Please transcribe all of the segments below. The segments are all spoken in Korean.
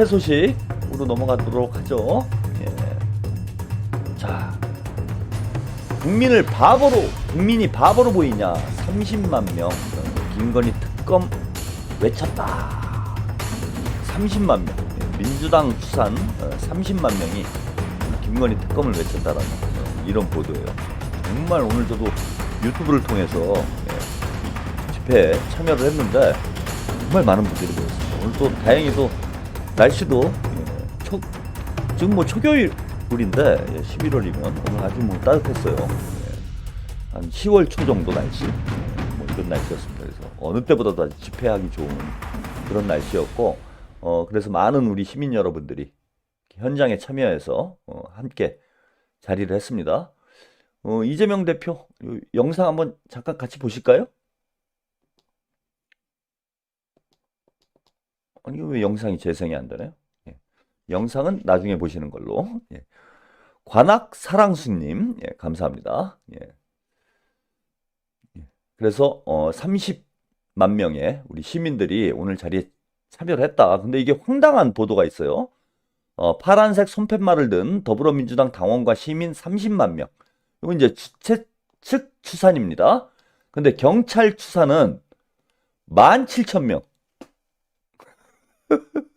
집회 소식으로 넘어가도록 하죠. 예. 자, 국민을 바보로 국민이 바보로 보이냐? 30만 명 김건희 특검 외쳤다. 30만 명 예, 민주당 추산 어, 30만 명이 김건희 특검을 외쳤다라는 어, 이런 보도예요. 정말 오늘 저도 유튜브를 통해서 예, 집회에 참여를 했는데 정말 많은 분들이 모였습니다. 오늘 또 다행히도 날씨도 예, 초, 지금 뭐 초겨울인데 예, 11월이면 오늘 아주 뭐 따뜻했어요. 예, 한 10월 초 정도 날씨 예, 뭐 이런 날씨였습니다. 그래서 어느 때보다도 아주 집회하기 좋은 그런 날씨였고 어, 그래서 많은 우리 시민 여러분들이 현장에 참여해서 어, 함께 자리를 했습니다. 어, 이재명 대표 요 영상 한번 잠깐 같이 보실까요? 아니 왜 영상이 재생이 안 되나요? 예. 영상은 나중에 보시는 걸로. 예. 관악 사랑수님, 예, 감사합니다. 예. 예. 그래서 어, 30만 명의 우리 시민들이 오늘 자리에 참여를 했다. 근데 이게 황당한 보도가 있어요. 어, 파란색 손팻말을 든 더불어민주당 당원과 시민 30만 명. 이건 이제 주최 측 추산입니다. 근데 경찰 추산은 17,000명.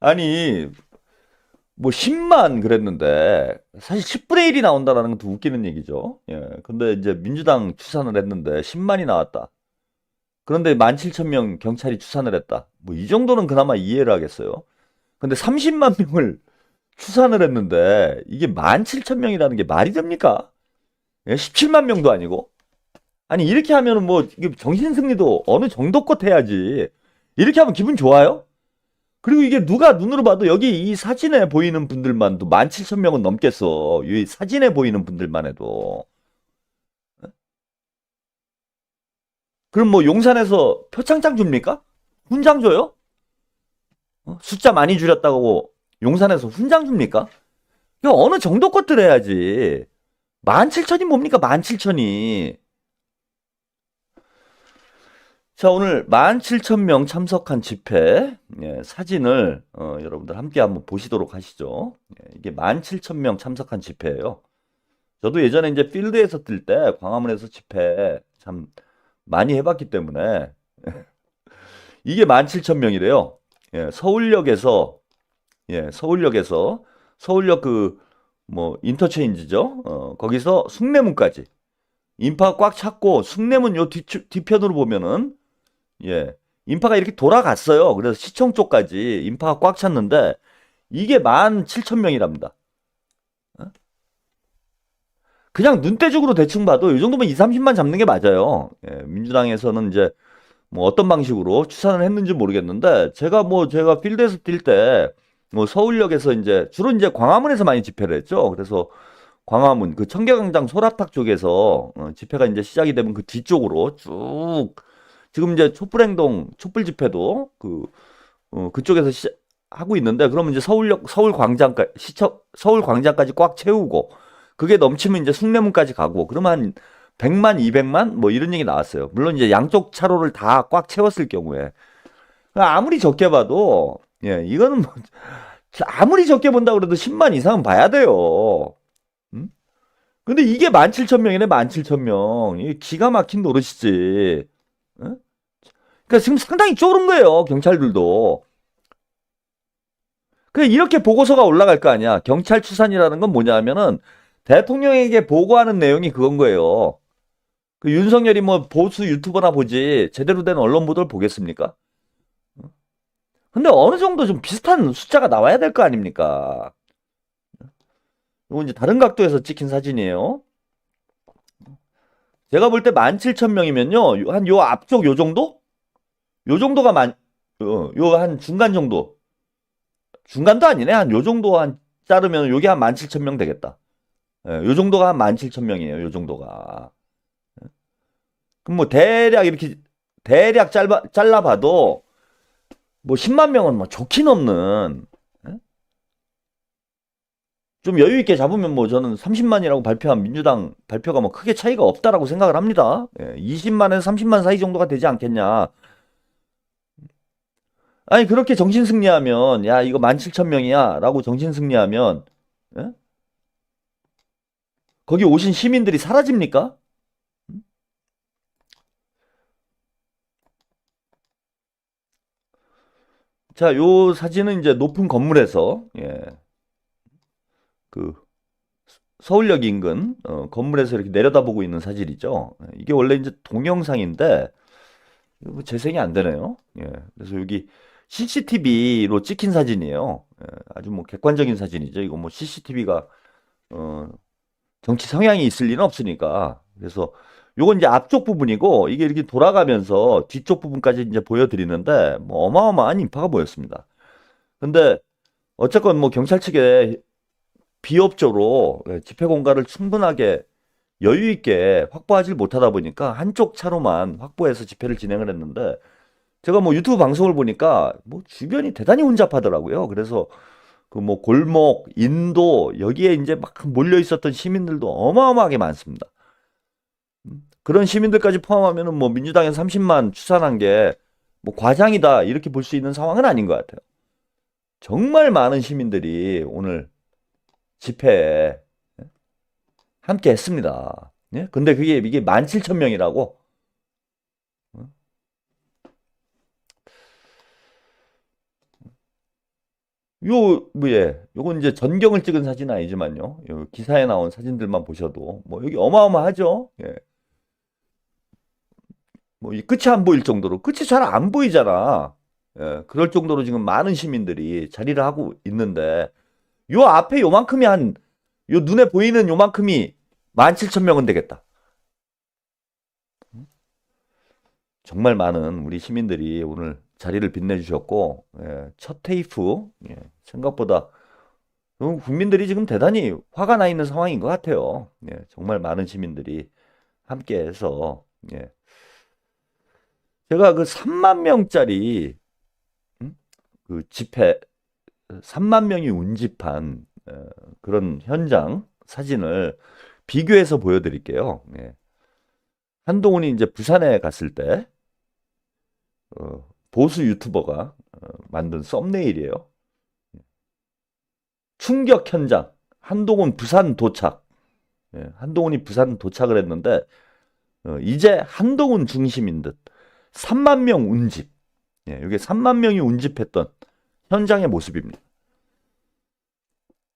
아니, 뭐 10만 그랬는데 사실 10분의 1이 나온다라는 것도 웃기는 얘기죠. 예. 근데 이제 민주당 추산을 했는데 10만이 나왔다. 그런데 17,000명 경찰이 추산을 했다. 뭐 이 정도는 그나마 이해를 하겠어요. 근데 30만 명을 추산을 했는데 이게 17,000명이라는 게 말이 됩니까? 예, 17만 명도 아니고. 아니 이렇게 하면은 뭐 정신 승리도 어느 정도껏 해야지. 이렇게 하면 기분 좋아요? 그리고 이게 누가 눈으로 봐도 여기 이 사진에 보이는 분들만도 17,000명은 넘겠어. 이 사진에 보이는 분들만 해도. 그럼 뭐 용산에서 표창장 줍니까? 훈장 줘요? 어? 숫자 많이 줄였다고 용산에서 훈장 줍니까? 이거 어느 정도 것들 해야지. 17,000이 뭡니까? 17,000이. 자, 오늘 17,000명 참석한 집회 예, 사진을 어, 여러분들 함께 한번 보시도록 하시죠. 예, 이게 17,000명 참석한 집회예요. 저도 예전에 이제 필드에서 뛸 때 광화문에서 집회 참 많이 해봤기 때문에 이게 17,000명이래요. 예, 서울역에서 예, 서울역에서 서울역 그 뭐 인터체인지죠. 어, 거기서 숭례문까지 인파가 꽉 찼고 숭례문 요 뒤, 뒤편으로 보면은 예, 인파가 이렇게 돌아갔어요. 그래서 시청 쪽까지 인파가 꽉 찼는데 이게 17,000명이랍니다. 어? 그냥 눈대중으로 대충 봐도 이 정도면 2, 30만 잡는 게 맞아요. 예, 민주당에서는 이제 뭐 어떤 방식으로 추산을 했는지 모르겠는데 제가 뭐 제가 필드에서 뛸 때 뭐 서울역에서 이제 주로 이제 광화문에서 많이 집회를 했죠. 그래서 광화문 그 청계광장 소라탁 쪽에서 어, 집회가 이제 시작이 되면 그 뒤쪽으로 쭉 지금 이제 촛불행동 촛불 집회도 그 어, 그쪽에서 시, 하고 있는데 그러면 이제 서울역 서울 광장까지 시청 서울 광장까지 꽉 채우고 그게 넘치면 이제 숭례문까지 가고 그러면 한 100만, 200만 뭐 이런 얘기 나왔어요. 물론 이제 양쪽 차로를 다 꽉 채웠을 경우에 아무리 적게 봐도 예, 이거는 뭐 아무리 적게 본다 그래도 10만 이상은 봐야 돼요. 음? 근데 이게 17,000명이네, 17,000명. 이게 기가 막힌 노릇이지. 어? 그러니까 지금 상당히 쫄은 거예요, 경찰들도. 그 이렇게 보고서가 올라갈 거 아니야. 경찰 추산이라는 건 뭐냐면은 대통령에게 보고하는 내용이 그건 거예요. 그 윤석열이 뭐 보수 유튜버나 보지 제대로 된 언론 보도를 보겠습니까? 근데 어느 정도 좀 비슷한 숫자가 나와야 될 거 아닙니까? 이건 이제 다른 각도에서 찍힌 사진이에요. 제가 볼 때 17,000명이면요. 한 요 앞쪽 요 정도? 요 정도가 만, 어, 요한 중간 정도. 중간도 아니네. 한 요 정도 한 자르면 요게 한 17,000명 되겠다. 예, 요 정도가 한 17,000명이에요. 요 정도가. 그럼 뭐 대략 이렇게 대략 짧아, 잘라봐도 뭐 10만 명은 뭐 좋긴 없는 예? 좀 여유 있게 잡으면 뭐 저는 30만이라고 발표한 민주당 발표가 뭐 크게 차이가 없다라고 생각을 합니다. 예, 20만에서 30만 사이 정도가 되지 않겠냐. 아니 그렇게 정신 승리하면 야 이거 17,000명이야라고 정신 승리하면 예? 거기 오신 시민들이 사라집니까? 음? 자, 요 사진은 이제 높은 건물에서 예. 그 서울역 인근 어, 건물에서 이렇게 내려다보고 있는 사진이죠. 예, 이게 원래 이제 동영상인데 뭐 재생이 안 되네요. 예. 그래서 여기 CCTV로 찍힌 사진이에요. 예, 아주 뭐 객관적인 사진이죠. 이거 뭐 CCTV가 어, 정치 성향이 있을 리는 없으니까. 그래서 요건 이제 앞쪽 부분이고 이게 이렇게 돌아가면서 뒤쪽 부분까지 이제 보여드리는데 뭐 어마어마한 인파가 모였습니다. 근데 어쨌건 뭐 경찰 측에 비협조로 예, 집회 공간을 충분하게 여유 있게 확보하지 못하다 보니까 한쪽 차로만 확보해서 집회를 진행을 했는데 제가 뭐 유튜브 방송을 보니까 뭐 주변이 대단히 혼잡하더라고요. 그래서 그 뭐 골목, 인도 여기에 이제 막 몰려 있었던 시민들도 어마어마하게 많습니다. 음, 그런 시민들까지 포함하면은 뭐 민주당에서 30만 추산한 게 뭐 과장이다 이렇게 볼 수 있는 상황은 아닌 것 같아요. 정말 많은 시민들이 오늘 집회에 함께 했습니다. 예? 근데 그게 이게 17,000명이라고? 요, 뭐, 예. 요건 이제 전경을 찍은 사진 아니지만요. 요 기사에 나온 사진들만 보셔도, 뭐, 여기 어마어마하죠? 예. 뭐, 이 끝이 안 보일 정도로, 끝이 잘 안 보이잖아. 예. 그럴 정도로 지금 많은 시민들이 자리를 하고 있는데, 요 앞에 요만큼이 한, 요 눈에 보이는 요만큼이 17,000명은 되겠다. 정말 많은 우리 시민들이 오늘 자리를 빛내주셨고, 예, 첫 테이프, 예, 생각보다 음, 국민들이 지금 대단히 화가 나 있는 상황인 것 같아요. 예, 정말 많은 시민들이 함께해서, 예. 제가 그 3만 명짜리, 음? 그 집회, 3만 명이 운집한 어, 그런 현장 사진을 비교해서 보여드릴게요. 예. 한동훈이 이제 부산에 갔을 때, 어, 보수 유튜버가 어, 만든 썸네일이에요. 충격 현장. 한동훈 부산 도착. 예, 한동훈이 부산 도착을 했는데 어, 이제 한동훈 중심인 듯 3만 명 운집. 예, 이게 3만 명이 운집했던 현장의 모습입니다.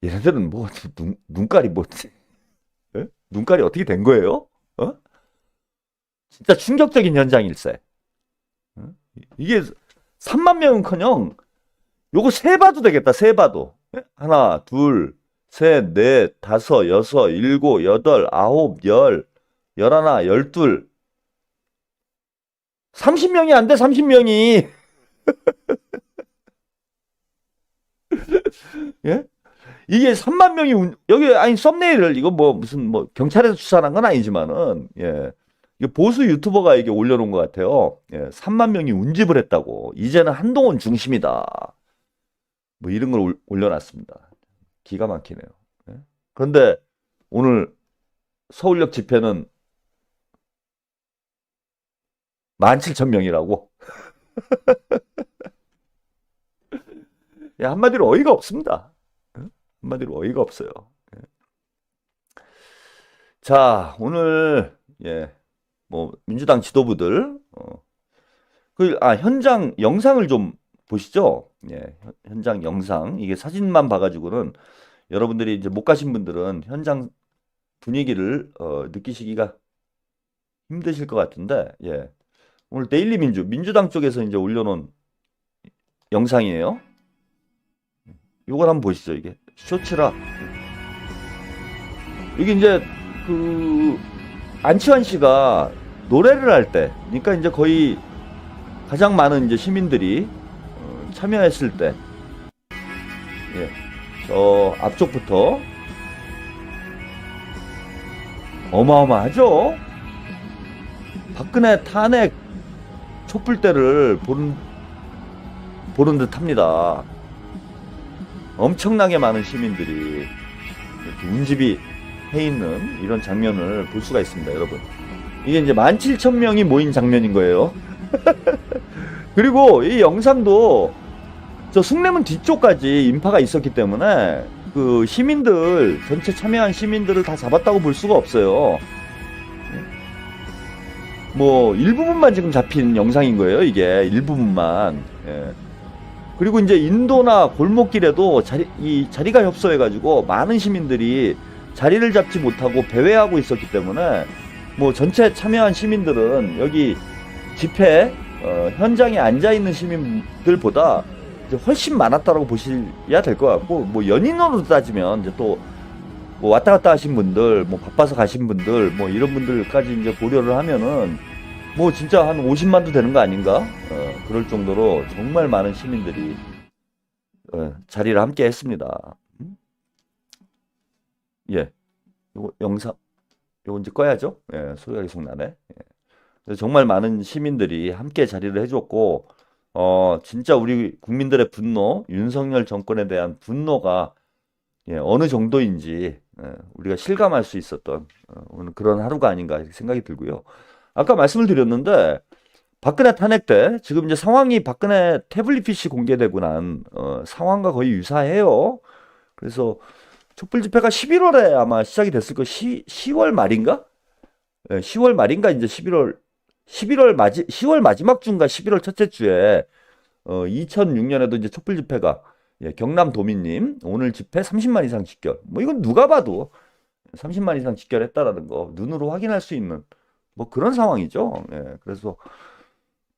얘네들은 뭐 눈, 눈깔이 뭐 예? 눈깔이 어떻게 된 거예요? 어? 진짜 충격적인 현장일세. 어? 이게 3만 명은커녕 요거 세 봐도 되겠다. 세 봐도. 예? 하나, 둘, 셋, 넷, 다섯, 여섯, 일곱, 여덟, 아홉, 열, 열하나, 열둘. 30명이 안 돼, 30명이. 예? 이게 3만 명이 운- 여기 아니 썸네일을 이거 뭐 무슨 뭐 경찰에서 추산한 건 아니지만은 예. 보수 유튜버가 이게 올려놓은 것 같아요. 예, 3만 명이 운집을 했다고. 이제는 한동훈 중심이다. 뭐 이런 걸 올- 올려놨습니다. 기가 막히네요. 예? 그런데 오늘 서울역 집회는 17,000명이라고. 야, 한마디로 어이가 없습니다. 예? 한마디로 어이가 없어요. 예. 자, 오늘 예. 뭐 민주당 지도부들 어, 그, 아, 현장 영상을 좀 보시죠. 예, 현- 현장 영상 이게 사진만 봐가지고는 여러분들이 이제 못 가신 분들은 현장 분위기를 어, 느끼시기가 힘드실 것 같은데, 예, 오늘 데일리 민주 민주당 쪽에서 이제 올려놓은 영상이에요. 요걸 한번 보시죠. 이게 쇼츠라 이게 이제 그 안치환 씨가 노래를 할 때, 그러니까 이제 거의 가장 많은 이제 시민들이 어, 참여했을 때, 예, 저 앞쪽부터 어마어마하죠. 박근혜 탄핵 촛불대를 보는 보는 듯합니다. 엄청나게 많은 시민들이 운집이 해 있는 이런 장면을 볼 수가 있습니다, 여러분. 이게 이제 17,000명이 모인 장면인 거예요. 그리고 이 영상도 저 숭례문 뒤쪽까지 인파가 있었기 때문에 그 시민들 전체 참여한 시민들을 다 잡았다고 볼 수가 없어요. 뭐 일부분만 지금 잡힌 영상인 거예요. 이게 일부분만. 예. 그리고 이제 인도나 골목길에도 자리 이 자리가 협소해가지고 많은 시민들이 자리를 잡지 못하고 배회하고 있었기 때문에 뭐 전체 참여한 시민들은 여기 집회 어, 현장에 앉아 있는 시민들보다 훨씬 많았다라고 보셔야 될 것 같고 뭐 연인으로 따지면 이제 또 뭐 왔다 갔다 하신 분들 뭐 바빠서 가신 분들 뭐 이런 분들까지 이제 고려를 하면은 뭐 진짜 한 50만도 되는 거 아닌가 어, 그럴 정도로 정말 많은 시민들이 어, 자리를 함께 했습니다. 음? 예, 요거 영상 요거 이제 꺼야죠. 예, 소리가 계속 나네. 예. 정말 많은 시민들이 함께 자리를 해줬고 어 진짜 우리 국민들의 분노, 윤석열 정권에 대한 분노가 예, 어느 정도인지 예, 우리가 실감할 수 있었던 어, 오늘 그런 하루가 아닌가 생각이 들고요. 아까 말씀을 드렸는데 박근혜 탄핵 때 지금 이제 상황이 박근혜 태블릿 PC 공개되고 난 어, 상황과 거의 유사해요. 그래서 촛불 집회가 11월에 아마 시작이 됐을 거 10, 10월 말인가? 예, 10월 말인가 이제 11월 11월 마지 10월 마지막 주인가 11월 첫째 주에 어, 2006년에도 이제 촛불 집회가 예, 경남 도민님 오늘 집회 30만 이상 직결. 뭐 이건 누가 봐도 30만 이상 직결했다라는 거 눈으로 확인할 수 있는 뭐 그런 상황이죠. 예, 그래서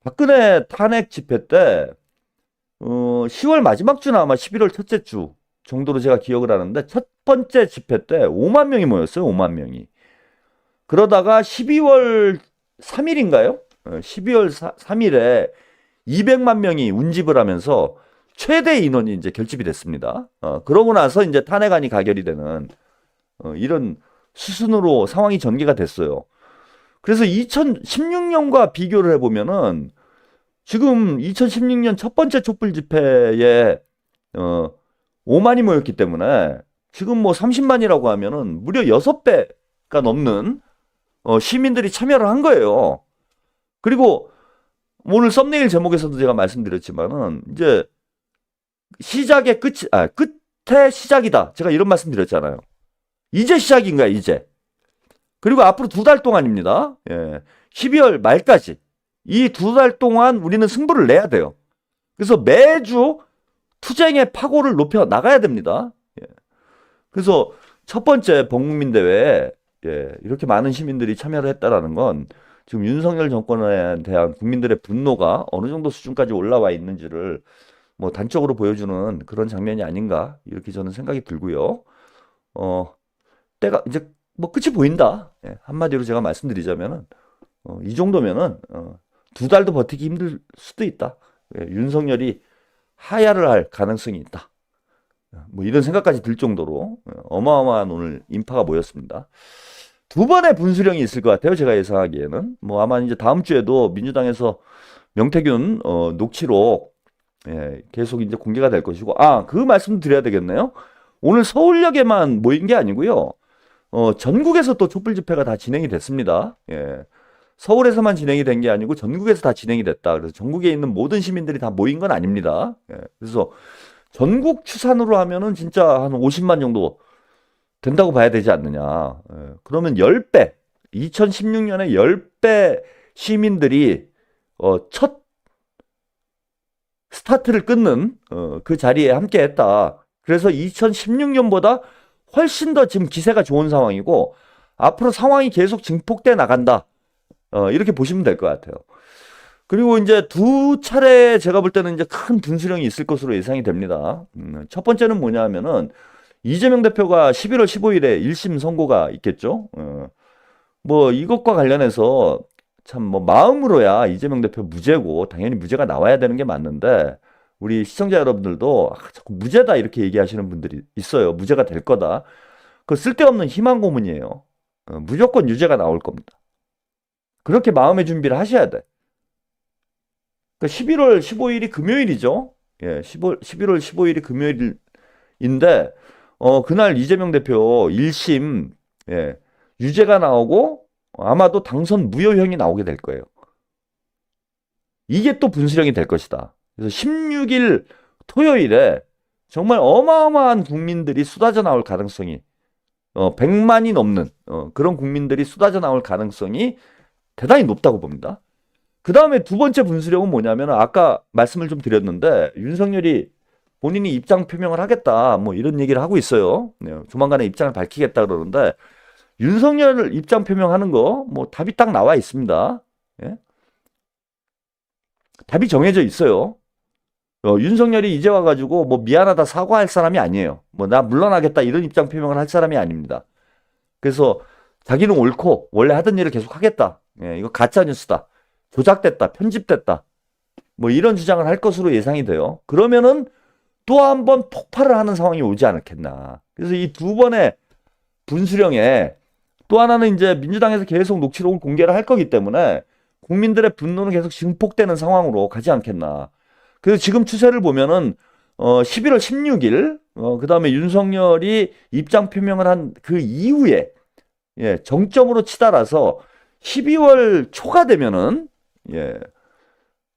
박근혜 탄핵 집회 때 어, 10월 마지막 주나 아마 11월 첫째 주 정도로 제가 기억을 하는데 첫 번째 집회 때 5만 명이 모였어요. 5만 명이. 그러다가 12월 3일인가요? 12월 3일에 200만 명이 운집을 하면서 최대 인원이 이제 결집이 됐습니다. 어, 그러고 나서 이제 탄핵안이 가결이 되는 어, 이런 수순으로 상황이 전개가 됐어요. 그래서 2016년과 비교를 해보면은 지금 2016년 첫 번째 촛불 집회에 어, 5만이 모였기 때문에 지금 뭐 30만이라고 하면은 무려 6배가 넘는 어, 시민들이 참여를 한 거예요. 그리고 오늘 썸네일 제목에서도 제가 말씀드렸지만은 이제 시작의 끝이 아 끝의 시작이다. 제가 이런 말씀 드렸잖아요. 이제 시작인가요, 이제. 그리고 앞으로 두 달 동안입니다. 예. 12월 말까지 이 두 달 동안 우리는 승부를 내야 돼요. 그래서 매주 투쟁의 파고를 높여 나가야 됩니다. 예. 그래서 첫 번째 범국민 대회에 예, 이렇게 많은 시민들이 참여를 했다라는 건 지금 윤석열 정권에 대한 국민들의 분노가 어느 정도 수준까지 올라와 있는지를 뭐 단적으로 보여주는 그런 장면이 아닌가 이렇게 저는 생각이 들고요. 어 때가 이제 뭐 끝이 보인다. 예, 한마디로 제가 말씀드리자면은 어, 이 정도면은 어, 두 달도 버티기 힘들 수도 있다. 예, 윤석열이 하야를 할 가능성이 있다. 예, 뭐 이런 생각까지 들 정도로 예, 어마어마한 오늘 인파가 모였습니다. 두 번의 분수령이 있을 것 같아요. 제가 예상하기에는 뭐 아마 이제 다음 주에도 민주당에서 명태균 어, 녹취록 예, 계속 이제 공개가 될 것이고, 아, 그 말씀 드려야 되겠네요. 오늘 서울역에만 모인 게 아니고요. 어, 전국에서 또 촛불 집회가 다 진행이 됐습니다. 예. 서울에서만 진행이 된 게 아니고 전국에서 다 진행이 됐다. 그래서 전국에 있는 모든 시민들이 다 모인 건 아닙니다. 예. 그래서 전국 추산으로 하면은 진짜 한 50만 정도 된다고 봐야 되지 않느냐. 예. 그러면 10배, 2016년에 10배 시민들이 어, 첫 스타트를 끊는 어, 그 자리에 함께 했다. 그래서 2016년보다 훨씬 더 지금 기세가 좋은 상황이고 앞으로 상황이 계속 증폭돼 나간다. 어, 이렇게 보시면 될 것 같아요. 그리고 이제 두 차례 제가 볼 때는 이제 큰 분수령이 있을 것으로 예상이 됩니다. 음, 첫 번째는 뭐냐 하면은 이재명 대표가 11월 15일에 1심 선고가 있겠죠. 어, 뭐 이것과 관련해서 참 뭐 마음으로야 이재명 대표 무죄고 당연히 무죄가 나와야 되는 게 맞는데 우리 시청자 여러분들도 아, 자꾸 무죄다 이렇게 얘기하시는 분들이 있어요. 무죄가 될 거다. 그 쓸데없는 희망 고문이에요. 어, 무조건 유죄가 나올 겁니다. 그렇게 마음의 준비를 하셔야 돼. 그 11월 15일이 금요일이죠. 예, 15, 11월 15일이 금요일인데 어 그날 이재명 대표 1심 예, 유죄가 나오고 아마도 당선 무효형이 나오게 될 거예요. 이게 또 분수령이 될 것이다. 그래서 16일 토요일에 정말 어마어마한 국민들이 쏟아져 나올 가능성이 어, 100만이 넘는 어, 그런 국민들이 쏟아져 나올 가능성이 대단히 높다고 봅니다. 그 다음에 두 번째 분수령은 뭐냐면 아까 말씀을 좀 드렸는데 윤석열이 본인이 입장 표명을 하겠다 뭐 이런 얘기를 하고 있어요. 네, 조만간에 입장을 밝히겠다 그러는데 윤석열 입장 표명하는 거 뭐 답이 딱 나와 있습니다. 예? 답이 정해져 있어요. 어, 윤석열이 이제 와가지고 뭐 미안하다 사과할 사람이 아니에요. 뭐 나 물러나겠다 이런 입장 표명을 할 사람이 아닙니다. 그래서 자기는 옳고 원래 하던 일을 계속 하겠다. 예, 이거 가짜 뉴스다. 조작됐다. 편집됐다. 뭐 이런 주장을 할 것으로 예상이 돼요. 그러면은 또 한 번 폭발을 하는 상황이 오지 않겠나. 그래서 이 두 번의 분수령에 또 하나는 이제 민주당에서 계속 녹취록을 공개를 할 거기 때문에 국민들의 분노는 계속 증폭되는 상황으로 가지 않겠나. 그래서 지금 추세를 보면은 어 11월 16일 어 그다음에 윤석열이 입장 표명을 한 그 이후에 예, 정점으로 치달아서 12월 초가 되면은 예.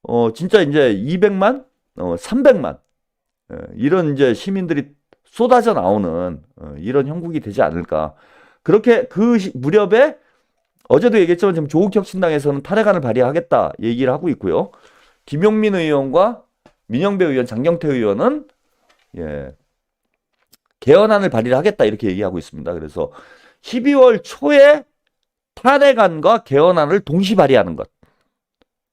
어 진짜 이제 200만 어 300만 예, 이런 이제 시민들이 쏟아져 나오는 어, 이런 형국이 되지 않을까. 그렇게 그 시- 무렵에 어제도 얘기했지만 지금 조국혁신당에서는 탈핵안을 발의하겠다 얘기를 하고 있고요. 김용민 의원과 민영배 의원, 장경태 의원은 예, 개헌안을 발의를 하겠다 이렇게 얘기하고 있습니다. 그래서 12월 초에 탈핵안과 개헌안을 동시 발의하는 것.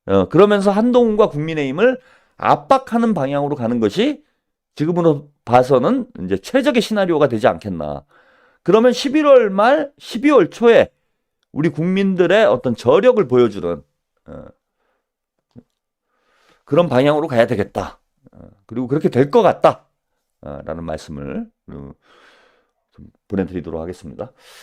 어, 그러면서 한동훈과 국민의힘을 압박하는 방향으로 가는 것이 지금으로 봐서는 이제 최적의 시나리오가 되지 않겠나. 그러면 11월 말, 12월 초에 우리 국민들의 어떤 저력을 보여주는 어, 그런 방향으로 가야 되겠다. 어, 그리고 그렇게 될 것 같다. 어, 라는 말씀을 어, 좀 보내드리도록 하겠습니다.